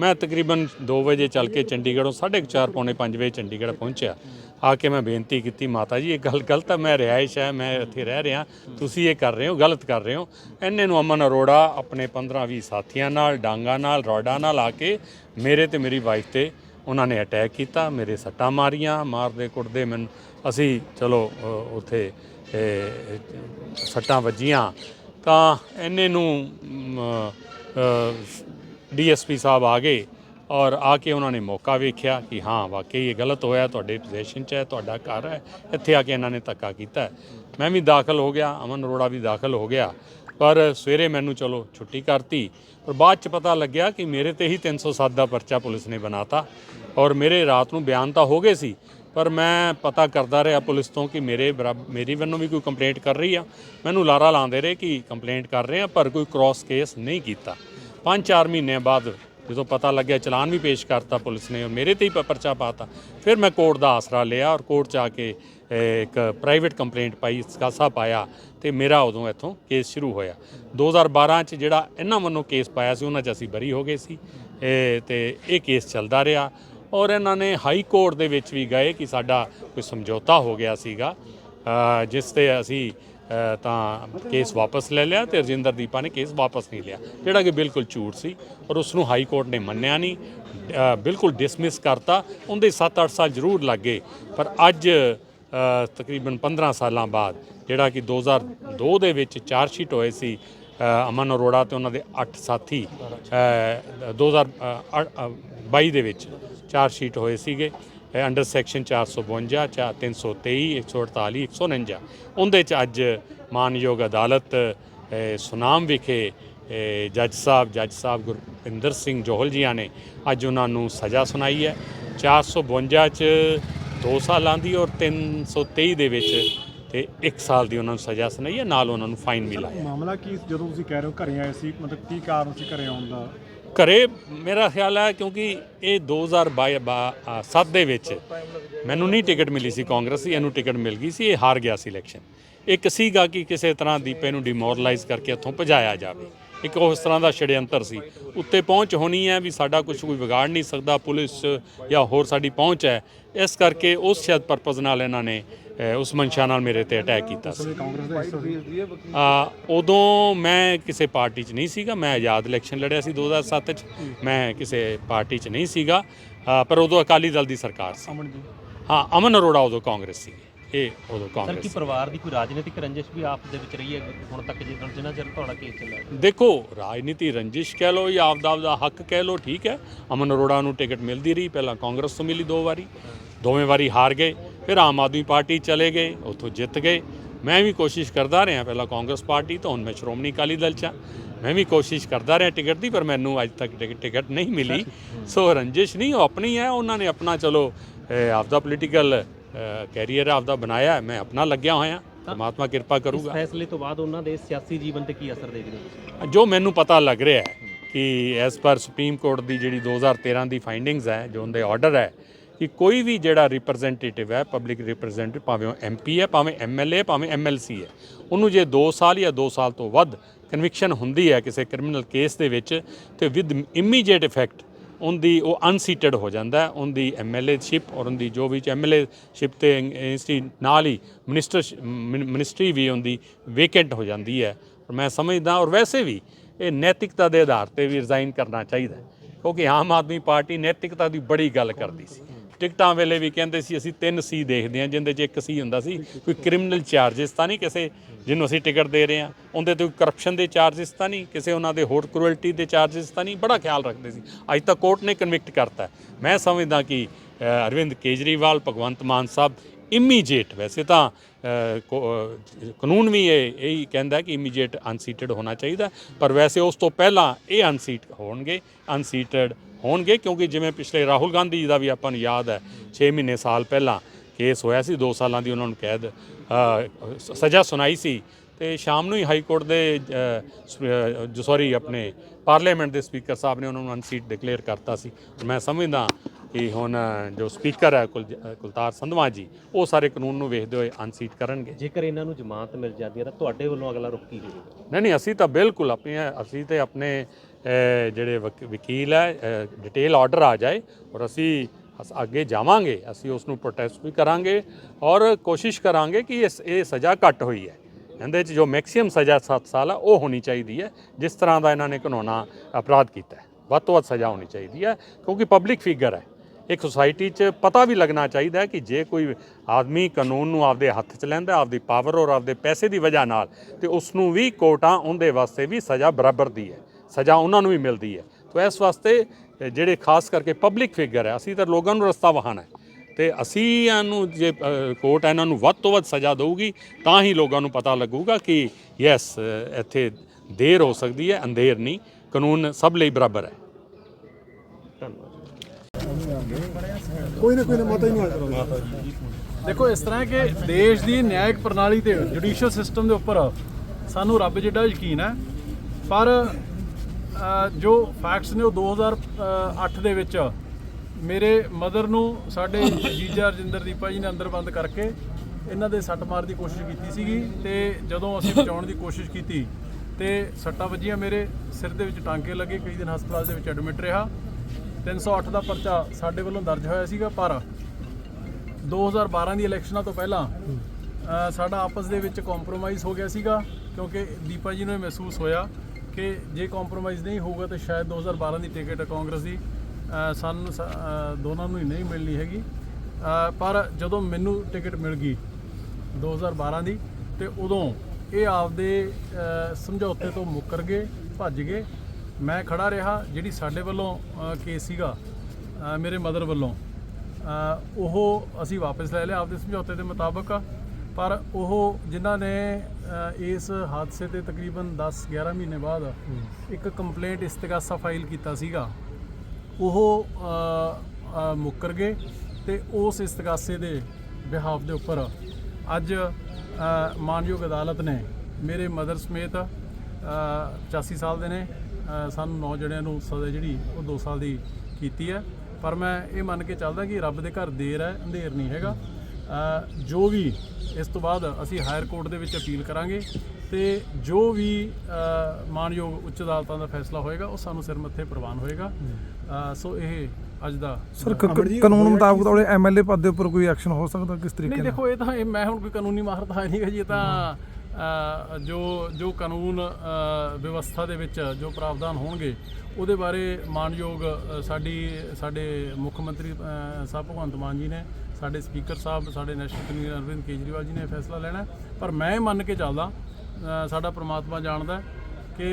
ਮੈਂ ਤਕਰੀਬਨ 2 ਵਜੇ ਚੱਲ ਕੇ ਚੰਡੀਗੜ੍ਹੋਂ 4:30 ਪੌਣੇ 5 ਵਜੇ ਚੰਡੀਗੜ੍ਹ ਪਹੁੰਚਿਆ। ਆ ਕੇ ਮੈਂ ਬੇਨਤੀ ਕੀਤੀ, ਮਾਤਾ ਜੀ, ਇਹ ਗੱਲ ਗਲਤ ਹੈ ਮੈਂ ਰਿਹਾਇਸ਼ ਹੈ ਮੈਂ ਇੱਥੇ ਰਹਿ ਰਿਹਾ। ਤੁਸੀਂ ਇਹ ਕਰ ਰਹੇ ਹੋ, ਗਲਤ ਕਰ ਰਹੇ ਹੋ। ਇੰਨੇ ਨੂੰ ਅਮਨ ਅਰੋੜਾ, ਆਪਣੇ 15-20 ਸਾਥੀਆਂ ਨਾਲ, ਡਾਂਗਾ ਨਾਲ, ਰੋਡਾਂ ਨਾਲ ਆ ਕੇ ਮੇਰੇ ਤੇ ਮੇਰੀ ਵਾਈਫ ਤੇ ਉਹਨਾਂ ਨੇ ਅਟੈਕ ਕੀਤਾ, ਮੇਰੇ ਸੱਟਾਂ ਮਾਰੀਆਂ, ਮਾਰਦੇ ਕੁੱਟਦੇ ਮੈਨੂੰ, ਅਸੀਂ ਚਲੋ ਉੱਥੇ ਸੱਟਾਂ ਵੱਜੀਆਂ। ਤਾਂ ਇੰਨੇ ਨੂੰ ਡੀਐਸਪੀ ਸਾਹਿਬ ਆ ਗਏ ਔਰ ਆ ਕੇ ਉਹਨਾਂ ਨੇ ਮੌਕਾ ਵੇਖਿਆ ਕਿ ਹਾਂ, ਵਾਕਈ ਇਹ ਗਲਤ ਹੋਇਆ, ਤੁਹਾਡੇ ਪੋਜੀਸ਼ਨ 'ਚ ਹੈ, ਤੁਹਾਡਾ ਘਰ ਹੈ, ਇੱਥੇ ਆ ਕੇ ਇਹਨਾਂ ਨੇ ਧੱਕਾ ਕੀਤਾ। ਮੈਂ ਵੀ ਦਾਖਲ ਹੋ ਗਿਆ, ਅਮਨ ਅਰੋੜਾ ਵੀ ਦਾਖਲ ਹੋ ਗਿਆ। ਪਰ ਸਵੇਰੇ ਮੈਨੂੰ ਚਲੋ ਛੁੱਟੀ ਕਰਤੀ, ਪਰ ਬਾਅਦ ਚ ਪਤਾ ਲੱਗਿਆ ਕਿ ਮੇਰੇ ਤੇ ਹੀ 307 ਦਾ ਪਰਚਾ ਪੁਲਿਸ ਨੇ ਬਣਾਤਾ ਔਰ ਮੇਰੇ ਰਾਤ ਨੂੰ ਬਿਆਨ ਤਾਂ ਹੋ ਗਏ ਸੀ, ਪਰ ਮੈਂ ਪਤਾ ਕਰਦਾ ਰਿਹਾ ਪੁਲਿਸ ਤੋਂ ਕਿ ਮੇਰੇ ਬਰਾਬ- ਮੇਰੀ ਵੱਲੋਂ ਵੀ ਕੋਈ ਕੰਪਲੇਂਟ ਕਰ ਰਹੀ ਆ। ਮੈਨੂੰ ਲਾਰਾ ਲਾਉਂਦੇ ਰਹੇ ਕਿ ਕੰਪਲੇਂਟ ਕਰ ਰਹੇ ਆ, ਪਰ ਕੋਈ ਕ੍ਰਾਸ ਕੇਸ ਨਹੀਂ ਕੀਤਾ। 5-4 ਮਹੀਨਿਆਂ ਬਾਅਦ ਜਦੋਂ ਪਤਾ ਲੱਗਿਆ, ਚਲਾਨ ਵੀ ਪੇਸ਼ ਕਰਤਾ ਪੁਲਿਸ ਨੇ ਔਰ ਮੇਰੇ ਤੇ ਹੀ ਪ- ਪਰਚਾ ਪਾਤਾ, ਫਿਰ ਮੈਂ ਕੋਰਟ ਦਾ ਆਸਰਾ ਲਿਆ ਔਰ ਕੋਰਟ 'ਚ ਆ ਕੇ ਇੱਕ ਪ੍ਰਾਈਵੇਟ ਕੰਪਲੇਂਟ ਪਾਈ ਸਕਾਸਾ ਪਾਇਆ ਤੇ ਮੇਰਾ ਉਦੋਂ ਇੱਥੋਂ ਕੇਸ ਸ਼ੁਰੂ ਹੋਇਆ। 2012 'ਚ ਜਿਹੜਾ ਇਹਨਾਂ ਵੱਲੋਂ ਕੇਸ ਪਾਇਆ ਸੀ, ਉਹਨਾਂ 'ਚ ਅਸੀਂ ਬਰੀ ਹੋ ਗਏ ਸੀ। ਇਹ ਤੇ ਇਹ ਕੇਸ ਚੱਲਦਾ ਰਿਹਾ ਔਰ ਇਹਨਾਂ ਨੇ ਹਾਈ ਕੋਰਟ ਦੇ ਵਿੱਚ ਵੀ ਗਏ ਕਿ ਸਾਡਾ ਕੋਈ ਸਮਝੌਤਾ ਹੋ ਗਿਆ ਸੀਗਾ। ਜਿਸ ਤੇ ਅਸੀਂ ਤਾਂ ਕੇਸ ਵਾਪਸ ਲੈ ਲਿਆ ਤੇ ਰਜਿੰਦਰ ਦੀਪਾ ਨੇ ਕੇਸ ਵਾਪਸ ਨਹੀਂ ਲਿਆ, ਜਿਹੜਾ ਕਿ ਬਿਲਕੁਲ ਝੂਠ ਸੀ ਔਰ ਉਸ ਨੂੰ ਹਾਈ ਕੋਰਟ ਨੇ ਮੰਨਿਆ ਨਹੀਂ। ਬਿਲਕੁਲ ਡਿਸਮਿਸ ਕਰਤਾ, ਉਹਦੇ 7-8 ਸਾਲ ਜ਼ਰੂਰ ਲੱਗੇ। ਪਰ ਅੱਜ ਤਕਰੀਬਨ 15 ਸਾਲਾਂ ਬਾਅਦ ਜਿਹੜਾ ਕਿ 2002 ਦੇ ਵਿੱਚ ਚਾਰ ਸ਼ੀਟ ਹੋਏ ਸੀ ਅਮਨ ਅਰੋੜਾ ਤੇ ਉਹਨਾਂ ਦੇ 8 ਸਾਥੀ ਅ, 2022 ਦੇ ਵਿੱਚ ਚਾਰ ਸ਼ੀਟ ਹੋਏ ਸੀਗੇ ਅੰਡਰ ਸੈਕਸ਼ਨ 452 ਚਾ 323 148 149 ਉਹਦੇ ਚ ਅੱਜ ਮਾਨਯੋਗ ਅਦਾਲਤ ਸੁਨਾਮ ਵਿਖੇ ਜੱਜ ਸਾਹਿਬ ਜੱਜ ਸਾਹਿਬ ਗੁਰਪਿੰਦਰ ਸਿੰਘ ਜੋਹਲ ਜੀਆਂ ਨੇ ਅੱਜ ਉਹਨਾਂ ਨੂੰ ਸਜ਼ਾ ਸੁਣਾਈ ਹੈ। 452 ਚ 2 ਸਾਲਾਂ ਦੀ ਔਰ 323 ਦੇ ਵਿੱਚ ਤੇ 1 ਸਾਲ ਦੀ ਉਹਨਾਂ ਨੂੰ ਸਜ਼ਾ ਸੁਣਾਈ ਹੈ ਨਾਲ ਉਹਨਾਂ ਨੂੰ ਫਾਈਨ ਵੀ ਲਾਇਆ। ਮਾਮਲਾ ਕੀ ਜਦੋਂ ਤੁਸੀਂ ਕਹਿ ਰਹੇ ਹੋ ਘਰੇ ਆਏ ਸੀ? ਮਤਲਬ ਕੀ ਕਾਰਨ ਸੀ ਘਰੇ ਆਉਣ ਦਾ? ਘਰੇ ਮੇਰਾ ਖਿਆਲ ਹੈ ਕਿਉਂਕਿ ਇਹ 2007 ਦੇ ਵਿੱਚ ਮੈਨੂੰ ਨਹੀਂ ਟਿਕਟ ਮਿਲੀ ਸੀ ਕਾਂਗਰਸ ਦੀ ਇਹਨੂੰ ਟਿਕਟ ਮਿਲ ਗਈ ਸੀ ਇਹ ਹਾਰ ਗਿਆ ਸੀ ਇਲੈਕਸ਼ਨ ਇੱਕ ਸੀਗਾ ਕਿ ਕਿਸੇ ਤਰ੍ਹਾਂ ਦੀਪੇ ਨੂੰ ਡਿਮੋਰਲਾਈਜ਼ ਕਰਕੇ ਇੱਥੋਂ ਭਜਾਇਆ ਜਾਵੇ। ਇੱਕ ਉਸ ਤਰ੍ਹਾਂ ਦਾ ਛੜਯੰਤਰ ਸੀ। ਉੱਤੇ ਪਹੁੰਚ ਹੋਣੀ ਹੈ ਵੀ ਸਾਡਾ ਕੁਝ ਕੋਈ ਵਿਗਾੜ ਨਹੀਂ ਸਕਦਾ ਪੁਲਿਸ ਜਾਂ ਹੋਰ ਸਾਡੀ ਪਹੁੰਚ ਹੈ। ਇਸ ਕਰਕੇ ਉਸ ਸ਼ਾਇਦ ਪਰਪਸ ਨਾਲ ਇਹਨਾਂ ਨੇ ਉਸ ਮਨਸ਼ਾ ਨਾਲ ਮੇਰੇ ਤੇ ਅਟੈਕ ਕੀਤਾ ਸੀ। ਆ ਉਦੋਂ ਮੈਂ ਕਿਸੇ ਪਾਰਟੀ 'ਚ ਨਹੀਂ ਸੀਗਾ। ਮੈਂ ਆਜ਼ਾਦ ਇਲੈਕਸ਼ਨ ਲੜਿਆ ਸੀ 2007 'ਚ। ਮੈਂ ਕਿਸੇ ਪਾਰਟੀ 'ਚ ਨਹੀਂ ਸੀਗਾ। ਪਰ ਉਦੋਂ ਅਕਾਲੀ ਦਲ ਦੀ ਸਰਕਾਰ ਸੀ। ਹਾਂ ਅਮਨ ਅਰੋੜਾ ਉਦੋਂ ਕਾਂਗਰਸ ਸੀ ਇਹ ਉਦੋਂ ਸਰ ਕਾਂਗਰਸ ਕੀ ਸੀ। ਪਰਿਵਾਰ ਦੀ ਕੋਈ ਰਾਜਨੀਤਿਕ ਰੰਜਿਸ਼ ਵੀ ਆਪ ਦੇ ਵਿੱਚ ਰਹੀ ਹੈ ਹੁਣ ਤੱਕ ਜਿੰਨਾ ਜਿੰਨਾ ਚਿਰ ਤੁਹਾਡਾ ਕੇਸ ਚੱਲਿਆ? ਦੇਖੋ ਰਾਜਨੀਤੀ ਰੰਜਿਸ਼ ਕਹਿ ਲੋ ਜਾਂ ਆਪਦਾ ਆਪਦਾ ਹੱਕ ਕਹਿ ਲੋ ਠੀਕ ਹੈ ਅਮਨ ਅਰੋੜਾ ਨੂੰ ਟਿਕਟ ਮਿਲਦੀ ਰਹੀ ਪਹਿਲਾਂ ਕਾਂਗਰਸ ਤੋਂ ਮਿਲੀ ਦੋ ਵਾਰੀ ਦੋਵੇਂ ਵਾਰੀ ਹਾਰ ਗਏ ਫਿਰ ਆਮ ਆਦਮੀ ਪਾਰਟੀ ਚਲੇ ਗਏ ਉੱਥੋਂ ਜਿੱਤ ਗਏ ਮੈਂ ਵੀ ਕੋਸ਼ਿਸ਼ ਕਰਦਾ ਰਿਹਾ ਪਹਿਲਾਂ ਕਾਂਗਰਸ ਪਾਰਟੀ ਤੋਂ ਹੁਣ ਮੈਂ ਸ਼੍ਰੋਮਣੀ ਅਕਾਲੀ ਦਲ ਚ ਹਾਂ। ਮੈਂ ਵੀ ਕੋਸ਼ਿਸ਼ ਕਰਦਾ ਰਿਹਾ ਟਿਕਟ ਦੀ ਪਰ ਮੈਨੂੰ ਅੱਜ ਤੱਕ ਟਿਕਟ ਟਿਕਟ ਨਹੀਂ ਮਿਲੀ ਸੋ ਰੰਜਿਸ਼ ਨਹੀਂ ਉਹ ਆਪਣੀ ਹੈ ਉਹਨਾਂ ਨੇ ਆਪਣਾ ਚਲੋ ਆਪਦਾ ਪੋਲੀਟੀਕਲ ਕੈਰੀਅਰ ਆਪਦਾ ਬਣਾਇਆ ਮੈਂ ਆਪਣਾ ਲੱਗਿਆ ਹੋਇਆ ਪਰਮਾਤਮਾ ਕਿਰਪਾ ਕਰੂਗਾ। ਫੈਸਲੇ ਤੋਂ ਬਾਅਦ ਉਹਨਾਂ ਦੇ ਸਿਆਸੀ ਜੀਵਨ ਤੇ ਕੀ ਅਸਰ ਦੇਖਦੇ ਹੋ ਜੋ ਮੈਨੂੰ ਪਤਾ ਲੱਗ ਰਿਹਾ ਹੈ ਕਿ ਐਸ ਪਰ ਸੁਪਰੀਮ ਕੋਰਟ ਦੀ ਜਿਹੜੀ 2013 ਦੀ ਫਾਈਂਡਿੰਗਸ ਹੈ ਜੋ ਉਹਦੇ ਆਰਡਰ ਹੈ ਕਿ ਕੋਈ ਵੀ ਜਿਹੜਾ ਰਿਪਰੈਜ਼ੈਂਟੇਟਿਵ ਹੈ ਪਬਲਿਕ ਰਿਪਰੈਜ਼ੈਂਟੇਟਿਵ ਭਾਵੇਂ ਉਹ ਐਮਪੀ ਹੈ ਭਾਵੇਂ ਐਮਐਲਏ ਭਾਵੇਂ ਐਮਐਲਸੀ ਹੈ ਉਹਨੂੰ ਜੇ 2 ਸਾਲ ਜਾਂ 2 ਸਾਲ ਤੋਂ ਵੱਧ ਕਨਵਿਕਸ਼ਨ ਹੁੰਦੀ ਹੈ ਕਿਸੇ ਕ੍ਰਿਮੀਨਲ ਕੇਸ ਦੇ ਵਿੱਚ ਤੇ ਵਿਦ ਇਮੀਡੀਏਟ ਇਫੈਕਟ ਉਹਦੀ ਉਹ ਅਨਸੀਟਡ ਹੋ ਜਾਂਦਾ ਹੈ, ਉਹਦੀ ਐਮਐਲਏ ਸ਼ਿਪ ਔਰ ਉਹਦੀ ਜੋ ਵੀ ਐਮਐਲਏ ਸ਼ਿਪ ਤੇ ਇੰਸਟੀ ਨਾਲ ਹੀ ਮਿਨਿਸਟਰ ਮਿਨਿਸਟਰੀ ਵੀ ਉਹਦੀ ਵੇਕੈਂਟ ਹੋ ਜਾਂਦੀ ਹੈ। ਔਰ ਮੈਂ ਸਮਝਦਾ ਔਰ ਵੈਸੇ ਵੀ ਇਹ ਨੈਤਿਕਤਾ ਦੇ ਆਧਾਰ ਤੇ ਵੀ ਰਿਜ਼ਾਈਨ ਕਰਨਾ ਚਾਹੀਦਾ ਕਿਉਂਕਿ ਆਮ ਆਦਮੀ ਪਾਰਟੀ ਨੈਤਿਕਤਾ ਦੀ ਬੜੀ ਗੱਲ ਕਰਦੀ ਸੀ। ਟਿਕਟਾਂ ਵੇਲੇ ਵੀ ਕਹਿੰਦੇ ਸੀ, ਅਸੀਂ ਤਿੰਨ ਸੀ ਦੇਖਦੇ ਹਾਂ ਜਿੰਦੇ 'ਚ ਇੱਕ ਸੀ ਹੁੰਦਾ ਸੀ, ਕੋਈ ਕ੍ਰਿਮੀਨਲ ਚਾਰजेस ਤਾਂ ਨਹੀਂ ਕਿਸੇ ਜਿਹਨੂੰ ਅਸੀਂ ਟਿਕਟ ਦੇ ਰਹੇ ਹਾਂ। ਉਹਦੇ ਤੇ ਕੋਈ ਕਰਪਸ਼ਨ ਦੇ ਚਾਰजेस ਤਾਂ ਨਹੀਂ, ਕਿਸੇ ਉਹਨਾਂ ਦੇ ਹੋਰ ਕਰੂਅਲਟੀ ਦੇ ਚਾਰजेस ਤਾਂ ਨਹੀਂ, ਬੜਾ ਖਿਆਲ ਰੱਖਦੇ ਸੀ। ਅੱਜ ਤਾਂ ਕੋਰਟ ਨੇ ਕਨਵਿਕਟ ਕਰਤਾ। ਮੈਂ ਸਮਝਦਾ ਕਿ ਅਰਵਿੰਦ ਕੇਜਰੀਵਾਲ, ਭਗਵੰਤ ਮਾਨ ਸਾਹਿਬ ਇਮੀਡੀਏਟ ਵੈਸੇ ਤਾਂ ਕਾਨੂੰਨ ਵੀ ਇਹ, ਇਹੀ ਕਹਿੰਦਾ ਕਿ ਇਮੀਡੀਏਟ ਅਨਸੀਟਡ ਹੋਣਾ ਚਾਹੀਦਾ। ਪਰ ਵੈਸੇ ਉਸ ਤੋਂ ਪਹਿਲਾਂ ਇਹ ਅਨਸੀਟ ਹੋਣਗੇ ਅਨਸੀਟਡ ਹੋਣਗੇ ਕਿਉਂਕਿ ਜਿਵੇਂ ਪਿਛਲੇ ਰਾਹੁਲ ਗਾਂਧੀ ਜੀ ਦਾ ਵੀ ਆਪਾਂ ਨੂੰ ਯਾਦ ਹੈ 6 ਮਹੀਨੇ ਸਾਲ ਪਹਿਲਾਂ ਕੇਸ ਹੋਇਆ ਸੀ 2 ਸਾਲਾਂ ਦੀ ਉਹਨਾਂ ਨੂੰ ਕੈਦ ਸਜ਼ਾ ਸੁਣਾਈ ਸੀ ਤੇ ਸ਼ਾਮ ਨੂੰ ਹੀ ਹਾਈ ਕੋਰਟ ਦੇ ਜੋ ਸੌਰੀ ਆਪਣੇ ਪਾਰਲੀਮੈਂਟ ਦੇ ਸਪੀਕਰ ਸਾਹਿਬ ਨੇ ਉਹਨਾਂ ਨੂੰ ਅਨਸੀਟ ਡਿਕਲੇਅਰ ਕਰਤਾ ਸੀ। ਮੈਂ ਸਮਝਦਾ ਕਿ ਹੁਣ ਜੋ ਸਪੀਕਰ ਹੈ ਕੁਲਤਾਰ ਸੰਧਵਾ ਜੀ ਉਹ ਸਾਰੇ ਕਾਨੂੰਨ ਨੂੰ ਵੇਖਦੇ ਹੋਏ ਅਨਸੀਟ ਕਰਨਗੇ। ਜੇਕਰ ਇਹਨਾਂ ਨੂੰ ਜ਼ਮਾਨਤ ਮਿਲ ਜਾਂਦੀ ਹੈ ਤਾਂ ਤੁਹਾਡੇ ਵੱਲੋਂ ਅਗਲਾ ਰੁਖ ਕੀ ਹੋਵੇਗਾ? ਨਹੀਂ ਨਹੀਂ ਅਸੀਂ ਤਾਂ ਬਿਲਕੁਲ ਆਪਣੀ ਅਸੀਂ ਤੇ ਆਪਣੇ ਜਿਹੜੇ ਵਕ- ਵਕੀਲ ਹੈ ਡਿਟੇਲ ਆਰਡਰ ਆ ਜਾਏ ਔਰ ਅਸੀਂ ਅਸ- ਅੱਗੇ ਜਾਵਾਂਗੇ, ਅਸੀਂ ਉਸ ਨੂੰ ਪ੍ਰੋਟੈਸਟ ਵੀ ਕਰਾਂਗੇ ਔਰ ਕੋਸ਼ਿਸ਼ ਕਰਾਂਗੇ ਕਿ ਇਸ, ਇਹ ਸਜ਼ਾ ਘੱਟ ਹੋਈ ਹੈ। ਇਹਦੇ 'ਚ ਜੋ ਮੈਕਸਿਮਮ ਸਜ਼ਾ 7 ਸਾਲ ਹੈ, ਉਹ ਹੋਣੀ ਚਾਹੀਦੀ ਹੈ, ਜਿਸ ਤਰ੍ਹਾਂ ਦਾ ਇਹਨਾਂ ਨੇ ਕਾਨੂੰਨਾ ਅਪਰਾਧ ਕੀਤਾ ਹੈ। ਵੱਧ ਤੋਂ ਵੱਧ ਸਜ਼ਾ ਹੋਣੀ ਚਾਹੀਦੀ ਹੈ, ਕਿਉਂਕਿ ਪਬਲਿਕ ਫਿਗਰ ਹੈ। ਇੱਕ ਸੁਸਾਇਟੀ 'ਚ ਪਤਾ ਵੀ ਲੱਗਣਾ ਚਾਹੀਦਾ ਹੈ ਕਿ ਜੇ ਕੋਈ ਆਦਮੀ ਕਾਨੂੰਨ ਨੂੰ ਆਪਦੇ ਹੱਥ 'ਚ ਲੈਂਦਾ ਆਪਦੀ ਪਾਵਰ ਔਰ ਆਪਦੇ ਪੈਸੇ ਦੀ ਵਜ੍ਹਾ ਨਾਲ, ਤੇ ਉਸ ਨੂੰ ਵੀ ਕੋਰਟਾਂ ਉਹਦੇ ਵਾਸਤੇ ਵੀ ਸਜ਼ਾ ਬਰਾਬਰ ਦੀ ਹੈ। ਸਜ਼ਾ ਉਹਨਾਂ ਨੂੰ ਵੀ ਮਿਲਦੀ ਹੈ। ਤਾਂ ਇਸ ਵਾਸਤੇ ਜਿਹੜੇ ਖਾਸ ਕਰਕੇ ਪਬਲਿਕ ਫਿਗਰ ਹੈ ਅਸੀਂ ਤਾਂ ਲੋਕਾਂ ਨੂੰ ਰਸਤਾ ਵਹਾਣਾ ਹੈ। ਤੇ ਅਸੀਂ ਇਹਨੂੰ ਜੇ ਕੋਰਟ ਇਹਨਾਂ ਨੂੰ ਵੱਧ ਤੋਂ ਵੱਧ ਸਜ਼ਾ ਦੇਊਗੀ ਤਾਂ ਹੀ ਲੋਕਾਂ ਨੂੰ ਪਤਾ ਲੱਗੂਗਾ ਕਿ ਯੈਸ ਇੱਥੇ ਦੇਰ ਹੋ ਸਕਦੀ ਹੈ ਅੰਧੇਰ ਨਹੀਂ। ਕਾਨੂੰਨ ਸਭ ਲਈ ਬਰਾਬਰ ਹੈ। ਕੋਈ ਨਾ ਕੋਈ ਨਾ ਮਾਤਾ ਹੀ ਨੂੰ ਹਾਜ਼ਰ ਦੇਖੋ ਇਸ ਤਰ੍ਹਾਂ ਕਿ ਦੇਸ਼ ਦੀ ਨਿਆਇਕ ਪ੍ਰਣਾਲੀ ਤੇ ਜੁਡੀਸ਼ੀਅਲ ਸਿਸਟਮ ਦੇ ਉੱਪਰ ਸਾਨੂੰ ਰੱਬ ਜਿੱਡਾ ਯਕੀਨ ਹੈ। ਪਰ ਜੋ ਫੈਕਟਸ ਨੇ ਉਹ 2008 ਦੇ ਵਿੱਚ ਮੇਰੇ ਮਦਰ ਨੂੰ ਸਾਡੇ ਜੀਜਾ ਰਜਿੰਦਰ ਦੀਪਾ ਜੀ ਨੇ ਅੰਦਰ ਬੰਦ ਕਰਕੇ ਇਹਨਾਂ ਦੇ ਸੱਟ ਮਾਰ ਦੀ ਕੋਸ਼ਿਸ਼ ਕੀਤੀ ਸੀਗੀ ਤੇ ਜਦੋਂ ਅਸੀਂ ਬਚਾਉਣ ਦੀ ਕੋਸ਼ਿਸ਼ ਕੀਤੀ ਤੇ ਸੱਟਾਂ ਵੱਜੀਆਂ ਮੇਰੇ ਸਿਰ ਦੇ ਵਿੱਚ ਟਾਂਕੇ ਲੱਗੇ, ਕਈ ਦਿਨ ਹਸਪਤਾਲ ਦੇ ਵਿੱਚ ਐਡਮਿਟ ਰਿਹਾ। 308 ਦਾ ਪਰਚਾ ਸਾਡੇ ਵੱਲੋਂ ਦਰਜ ਹੋਇਆ ਸੀਗਾ, ਪਰ 2012 ਦੀ ਇਲੈਕਸ਼ਨਾਂ ਤੋਂ ਪਹਿਲਾਂ ਸਾਡਾ ਆਪਸ ਦੇ ਵਿੱਚ ਕੰਪਰੋਮਾਈਜ਼ ਹੋ ਗਿਆ ਸੀਗਾ ਕਿਉਂਕਿ ਦੀਪਾ ਜੀ ਨੂੰ ਇਹ ਮਹਿਸੂਸ ਹੋਇਆ ਕਿ ਜੇ ਕੰਪਰੋਮਾਈਜ਼ ਨਹੀਂ ਹੋਊਗਾ ਤਾਂ ਸ਼ਾਇਦ 2012 ਦੀ ਟਿਕਟ ਕਾਂਗਰਸ ਦੀ ਅ, ਸਾਨੂੰ ਦੋਨਾਂ ਨੂੰ ਹੀ ਨਹੀਂ ਮਿਲਣੀ ਹੈਗੀ। ਪਰ ਜਦੋਂ ਮੈਨੂੰ ਟਿਕਟ ਮਿਲ ਗਈ 2012 ਦੀ ਤੇ ਉਦੋਂ ਇਹ ਆਪਦੇ ਸਮਝੌਤੇ ਤੋਂ ਮੁੱਕਰ ਗਏ ਭੱਜ ਗਏ। ਮੈਂ ਖੜਾ ਰਿਹਾ ਜਿਹੜੀ ਸਾਡੇ ਵੱਲੋਂ ਕੇਸ ਸੀਗਾ ਮੇਰੇ ਮਦਰ ਵੱਲੋਂ। ਉਹ ਅਸੀਂ ਵਾਪਸ ਲੈ ਲਿਆ ਆਪਦੇ ਸਮਝੌਤੇ ਦੇ ਮੁਤਾਬਕ। ਪਰ ਉਹ ਜਿਨ੍ਹਾਂ ਨੇ ਇਸ ਹਾਦਸੇ ਤੇ ਤਕਰੀਬਨ 10-11 ਮਹੀਨੇ ਬਾਅਦ ਇੱਕ ਕੰਪਲੇਂਟ ਇਸਤਗਾਸਾ ਫਾਈਲ ਕੀਤਾ ਸੀਗਾ ਉਹ ਮੁੱਕਰ ਗਏ ਤੇ ਉਸ ਇਸਤਗਾਸੇ ਦੇ ਬਿਹਾਫ ਦੇ ਉੱਪਰ ਅੱਜ ਮਾਨਯੋਗ ਅਦਾਲਤ ਨੇ ਮੇਰੇ ਮਦਰ ਸਮੇਤ ਅ, 85 ਸਾਲ ਦੇ ਨੇ ਸਾਨੂੰ ਨੌ ਜਣਿਆਂ ਨੂੰ ਸਜ਼ਾ ਜਿਹੜੀ ਉਹ 2 ਸਾਲ ਦੀ ਕੀਤੀ ਹੈ। ਪਰ ਮੈਂ ਇਹ ਮੰਨ ਕੇ ਚੱਲਦਾ ਕਿ ਰੱਬ ਦੇ ਘਰ ਦੇਰ ਹੈ ਅੰਧੇਰ ਨਹੀਂ ਹੈਗਾ। ਜੋ ਵੀ ਇਸ ਤੋਂ ਬਾਅਦ ਅਸੀਂ ਹਾਇਰ ਕੋਰਟ ਦੇ ਵਿੱਚ ਅਪੀਲ ਕਰਾਂਗੇ ਤੇ ਜੋ ਵੀ ਅ, ਮਾਣਯੋਗ ਉੱਚ ਅਦਾਲਤਾਂ ਦਾ ਫੈਸਲਾ ਹੋਏਗਾ ਉਹ ਸਾਨੂੰ ਸਿਰ ਮੱਥੇ ਪ੍ਰਵਾਨ ਹੋਏਗਾ। ਸੋ ਇਹ ਅੱਜ ਦਾ ਸਰ ਕਾਨੂੰਨ ਮੁਤਾਬਕ ਤੁਹਾਡੇ ਐਮਐਲਏ ਪਦ ਦੇ ਉੱਪਰ ਕੋਈ ਐਕਸ਼ਨ ਹੋ ਸਕਦਾ ਕਿਸ ਤਰੀਕੇ ਨਹੀਂ ਦੇਖੋ ਇਹ ਤਾਂ ਇਹ ਮੈਂ ਹੁਣ ਕੋਈ ਕਾਨੂੰਨੀ ਮਾਹਰ ਤਾਂ ਹੈ ਨਹੀਂ ਗਾ ਜੀ ਇਹ ਤਾਂ ਜੋ ਜੋ ਕਾਨੂੰਨ ਵਿਵਸਥਾ ਦੇ ਵਿੱਚ ਜੋ ਪ੍ਰਾਵਧਾਨ ਹੋਣਗੇ ਉਹਦੇ ਬਾਰੇ ਮਾਨਯੋਗ ਸਾਡੀ ਸਾਡੇ ਮੁੱਖ ਮੰਤਰੀ ਸਾਹਿਬ ਭਗਵੰਤ ਮਾਨ ਜੀ ਨੇ ਸਾਡੇ ਸਪੀਕਰ ਸਾਹਿਬ, ਸਾਡੇ ਨੈਸ਼ਨਲ ਕਨਵੀਨਰ ਅਰਵਿੰਦ ਕੇਜਰੀਵਾਲ ਜੀ ਨੇ ਇਹ ਫੈਸਲਾ ਲੈਣਾ ਪਰ ਮੈਂ ਇਹ ਮੰਨ ਕੇ ਚੱਲਦਾ ਸਾਡਾ ਪ੍ਰਮਾਤਮਾ ਜਾਣਦਾ ਕਿ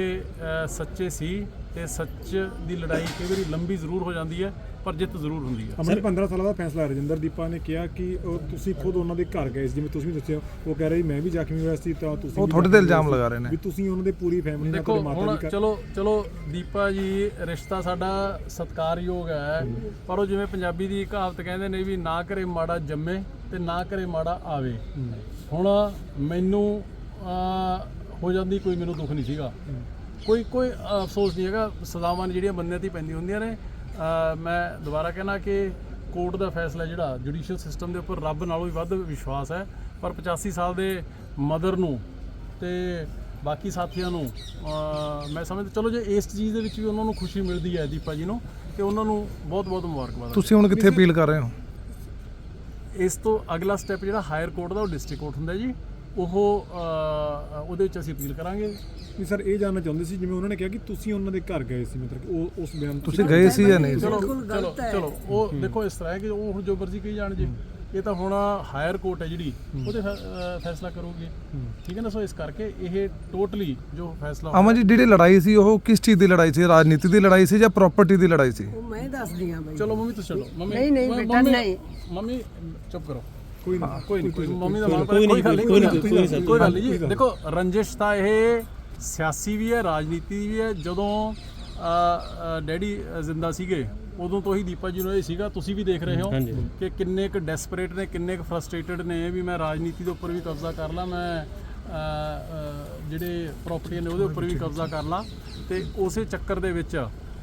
ਸੱਚੇ ਸੀ ਤੇ ਸੱਚ ਦੀ ਲੜਾਈ ਕਈ ਵਾਰੀ ਲੰਬੀ ਜ਼ਰੂਰ ਹੋ ਜਾਂਦੀ ਹੈ। ਪਰ ਜਿੱਤ ਜ਼ਰੂਰ ਹੁੰਦੀ ਹੈ ਅਮਰ 15 ਸਾਲਾਂ ਦਾ ਫੈਸਲਾ ਰਜਿੰਦਰ ਦੀਪਾ ਨੇ ਕਿਹਾ ਕਿ ਉਹ ਤੁਸੀਂ ਖੁਦ ਉਹਨਾਂ ਦੇ ਘਰ ਗਏ ਸੀ ਜਿਵੇਂ ਤੁਸੀਂ ਵੀ ਦੱਸਿਆ ਉਹ ਕਹਿ ਰਹੇ ਮੈਂ ਵੀ ਜ਼ਖਮੀ ਹੋਇਆ ਸੀ ਤਾਂ ਤੁਸੀਂ ਉਹ ਵੀ ਤੁਹਾਡੇ ਤੇ ਜ਼ਖਮੀ ਇਲਜ਼ਾਮ ਹੋਏ ਸੀ। ਲਗਾ ਰਹੇ ਨੇ। ਵੀ ਤੁਸੀਂ ਉਹਨਾਂ ਦੇ ਪੂਰੀ ਫੈਮਿਲੀ ਨਾਲ ਦੇਖੋ ਤੁਹਾਡੇ ਮਾਤਾ ਹੁਣ ਜੀ ਘਰ ਚਲੋ ਚਲੋ ਦੀਪਾ ਜੀ ਰਿਸ਼ਤਾ ਸਾਡਾ ਸਤਿਕਾਰਯੋਗ ਹੈ ਪਰ ਉਹ ਜਿਵੇਂ ਪੰਜਾਬੀ ਦੀ ਕਹਾਵਤ ਕਹਿੰਦੇ ਨੇ ਵੀ ਨਾ ਕਰੇ ਮਾੜਾ ਜੰਮੇ ਤੇ ਨਾ ਕਰੇ ਮਾੜਾ ਆਵੇ ਹੁਣ ਮੈਨੂੰ ਅਹ, ਹੋ ਜਾਂਦੀ ਕੋਈ ਮੈਨੂੰ ਦੁੱਖ ਨਹੀਂ ਸੀਗਾ ਕੋਈ ਕੋਈ ਅਫਸੋਸ ਨਹੀਂ ਹੈਗਾ ਸਜ਼ਾਵਾਂ ਨੇ ਜਿਹੜੀਆਂ ਬੰਦਿਆਂ ਤੇ ਹੀ ਪੈਂਦੀਆਂ ਹੁੰਦੀਆਂ ਨੇ ਮੈਂ ਦੁਬਾਰਾ ਕਹਿਣਾ ਕਿ ਕੋਰਟ ਦਾ ਫੈਸਲਾ ਜਿਹੜਾ ਜੁਡੀਸ਼ੀਅਲ ਸਿਸਟਮ ਦੇ ਉੱਪਰ ਰੱਬ ਨਾਲੋਂ ਵੀ ਵੱਧ ਵਿਸ਼ਵਾਸ ਹੈ ਪਰ 85 ਸਾਲ ਦੇ ਮਦਰ ਨੂੰ ਤੇ ਬਾਕੀ ਸਾਥੀਆਂ ਨੂੰ ਮੈਂ ਸਮਝਦਾ ਚਲੋ ਜੇ ਇਸ ਚੀਜ਼ ਦੇ ਵਿੱਚ ਵੀ ਉਹਨਾਂ ਨੂੰ ਖੁਸ਼ੀ ਮਿਲਦੀ ਹੈ ਦੀਪਾ ਜੀ ਨੂੰ ਤੇ ਉਹਨਾਂ ਨੂੰ ਬਹੁਤ ਬਹੁਤ ਮੁਬਾਰਕਬਾਦ ਤੁਸੀਂ ਹੁਣ ਕਿੱਥੇ ਅਪੀਲ ਕਰ ਰਹੇ ਹੋ? ਇਸ ਤੋਂ ਅਗਲਾ ਸਟੈਪ ਜਿਹੜਾ ਹਾਇਰ ਕੋਰਟ ਦਾ ਉਹ ਡਿਸਟ੍ਰਿਕਟ ਕੋਰਟ ਹੁੰਦਾ ਜੀ। ਉਹ ਉਹਦੇ ਵਿੱਚ ਅਸੀਂ ਅਪੀਲ ਕਰਾਂਗੇ ਨਹੀਂ ਸਰ ਇਹ ਜਾਣਨਾ ਚਾਹੁੰਦੇ ਸੀ ਜਿਵੇਂ ਉਹਨਾਂ ਨੇ ਕਿਹਾ ਕਿ ਤੁਸੀਂ ਉਹਨਾਂ ਦੇ ਘਰ ਗਏ ਸੀ ਮਤਲਬ ਕਿ ਉਹ ਉਸ ਬਿਆਨ ਤੁਸੀਂ ਗਏ ਸੀ ਜਾਂ ਨਹੀਂ? ਚਲੋ ਚਲੋ ਚਲੋ ਉਹ ਦੇਖੋ ਇਸ ਤਰ੍ਹਾਂ ਹੈ ਕਿ ਉਹ ਹੁਣ ਜੋ ਮਰਜ਼ੀ ਕਹੀ ਜਾਣ ਜੀ। ਇਹ ਤਾਂ ਹੁਣ ਹਾਇਰ ਕੋਰਟ ਹੈ ਜਿਹੜੀ ਉਹਦੇ ਫੈਸਲਾ ਕਰੂਗੀ। ਠੀਕ ਹੈ ਨਾ? ਸੋ ਇਸ ਕਰਕੇ ਇਹ ਟੋਟਲੀ ਜੋ ਫੈਸਲਾ ਅਮਨ ਜੀ ਜਿਹੜੀ ਲੜਾਈ ਸੀ ਉਹ ਕਿਸ ਚੀਜ਼ ਦੀ ਲੜਾਈ ਸੀ? ਰਾਜਨੀਤੀ ਦੀ ਲੜਾਈ ਸੀ ਜਾਂ ਪ੍ਰਾਪਰਟੀ ਦੀ ਲੜਾਈ ਸੀ? ਉਹ ਮੈਂ ਦੱਸਦੀ ਆ ਬਈ। ਚਲੋ ਮੰਮੀ ਤੁਸੀਂ ਚਲੋ। ਮੰਮੀ ਨਹੀਂ, ਨਹੀਂ, ਬੇਟਾ, ਨਹੀਂ। ਮੰਮੀ ਚੁੱਪ ਕਰੋ। ਕੋਈ ਨਹੀਂ ਕੋਈ ਨਹੀਂ ਕੋਈ ਮੰਮੀ ਦਾ ਮਾਲ ਕੋਈ ਨਹੀਂ ਨਹੀਂ ਕੋਈ ਨਹੀਂ ਕੋਈ ਗੱਲ ਨਹੀਂ ਜੀ। ਦੇਖੋ ਰੰਜਿਸ਼ ਤਾਂ ਇਹ ਸਿਆਸੀ ਵੀ ਹੈ ਰਾਜਨੀਤੀ ਵੀ ਹੈ। ਜਦੋਂ ਡੈਡੀ ਜ਼ਿੰਦਾ ਸੀਗੇ ਉਦੋਂ ਤੋਂ ਹੀ ਦੀਪਾ ਜੀ ਨੂੰ ਇਹ ਸੀਗਾ ਤੁਸੀਂ ਵੀ ਦੇਖ ਰਹੇ ਹੋ ਕਿ ਕਿੰਨੇ ਕੁ ਡੈਸਪਰੇਟ ਨੇ ਕਿੰਨੇ ਕੁ ਫਰਸਟ੍ਰੇਟਡ ਨੇ ਵੀ ਮੈਂ ਰਾਜਨੀਤੀ ਦੇ ਉੱਪਰ ਵੀ ਕਬਜ਼ਾ ਕਰ ਲਾਂ ਮੈਂ ਜਿਹੜੇ ਪ੍ਰਾਪਰਟੀ ਨੇ ਉਹਦੇ ਉੱਪਰ ਵੀ ਕਬਜ਼ਾ ਕਰ ਲਾਂ। ਤੇ ਉਸੇ ਚੱਕਰ ਦੇ ਵਿੱਚ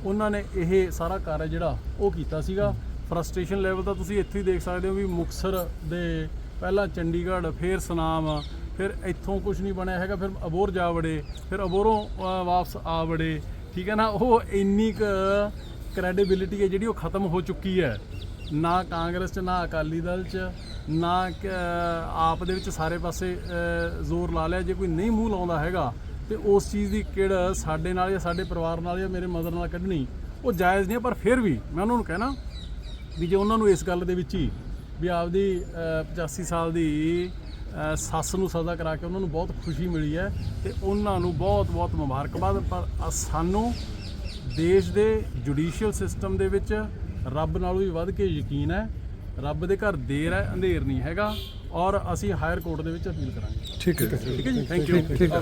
ਉਹਨਾਂ ਨੇ ਇਹ ਸਾਰਾ ਕਾਰਜ ਜਿਹੜਾ ਉਹ ਕੀਤਾ ਸੀਗਾ। ਫਰਸਟ੍ਰੇਸ਼ਨ ਲੈਵਲ ਤਾਂ ਤੁਸੀਂ ਇੱਥੇ ਹੀ ਦੇਖ ਸਕਦੇ ਹੋ ਵੀ ਮੁਕਸਰ ਦੇ ਪਹਿਲਾਂ ਚੰਡੀਗੜ੍ਹ ਫਿਰ ਸੁਨਾਮ ਫਿਰ ਇੱਥੋਂ ਕੁਝ ਨਹੀਂ ਬਣਿਆ ਹੈਗਾ ਫਿਰ ਅਬੋਰ ਜਾ ਵੜੇ ਫਿਰ ਅਬੋਰੋਂ ਵਾਪਸ ਆ ਵੜੇ। ਠੀਕ ਹੈ ਨਾ? ਉਹ ਇੰਨੀ ਕੁ ਕ੍ਰੈਡੀਬਿਲਿਟੀ ਹੈ ਜਿਹੜੀ ਉਹ ਖਤਮ ਹੋ ਚੁੱਕੀ ਹੈ। ਨਾ ਕਾਂਗਰਸ 'ਚ ਨਾ ਅਕਾਲੀ ਦਲ 'ਚ ਨਾ ਆਪ ਦੇ ਵਿੱਚ ਸਾਰੇ ਪਾਸੇ ਜ਼ੋਰ ਲਾ ਲਿਆ। ਜੇ ਕੋਈ ਨਹੀਂ ਮੂੰਹ ਲਾਉਂਦਾ ਹੈਗਾ ਤੇ ਉਸ ਚੀਜ਼ ਦੀ ਕਿੜ ਸਾਡੇ ਨਾਲ ਜਾਂ ਸਾਡੇ ਪਰਿਵਾਰ ਨਾਲ ਜਾਂ ਮੇਰੇ ਮਦਰ ਨਾਲ ਕੱਢਣੀ ਉਹ ਜਾਇਜ਼ ਨਹੀਂ ਹੈ, ਪਰ ਫਿਰ ਵੀ ਮੈਂ ਉਹਨਾਂ ਨੂੰ ਕਹਿਣਾ ਵੀ ਜੇ ਉਹਨਾਂ ਨੂੰ ਇਸ ਗੱਲ ਦੇ ਵਿੱਚ ਹੀ ਵੀ ਆਪਦੀ ਅ, 85 ਸਾਲ ਦੀ ਸੱਸ ਨੂੰ ਸਜ਼ਾ ਕਰਾ ਕੇ ਉਹਨਾਂ ਨੂੰ ਬਹੁਤ ਖੁਸ਼ੀ ਮਿਲੀ ਹੈ ਤੇ ਉਹਨਾਂ ਨੂੰ ਬਹੁਤ ਬਹੁਤ ਮੁਬਾਰਕਬਾਦ। ਪਰ ਸਾਨੂੰ ਦੇਸ਼ ਦੇ ਜੁਡੀਸ਼ੀਅਲ ਸਿਸਟਮ ਦੇ ਵਿੱਚ ਰੱਬ ਨਾਲੋਂ ਵੀ ਵੱਧ ਕੇ ਯਕੀਨ ਹੈ ਰੱਬ ਦੇ ਘਰ ਦੇਰ ਹੈ ਅੰਧੇਰ ਨਹੀਂ ਹੈਗਾ ਔਰ ਅਸੀਂ ਹਾਇਰ ਕੋਰਟ ਦੇ ਵਿੱਚ ਅਪੀਲ ਕਰਾਂਗੇ। ਠੀਕ ਹੈ। ਠੀਕ ਹੈ ਜੀ? ਥੈਂਕ ਯੂ ਠੀਕ ਹੈ।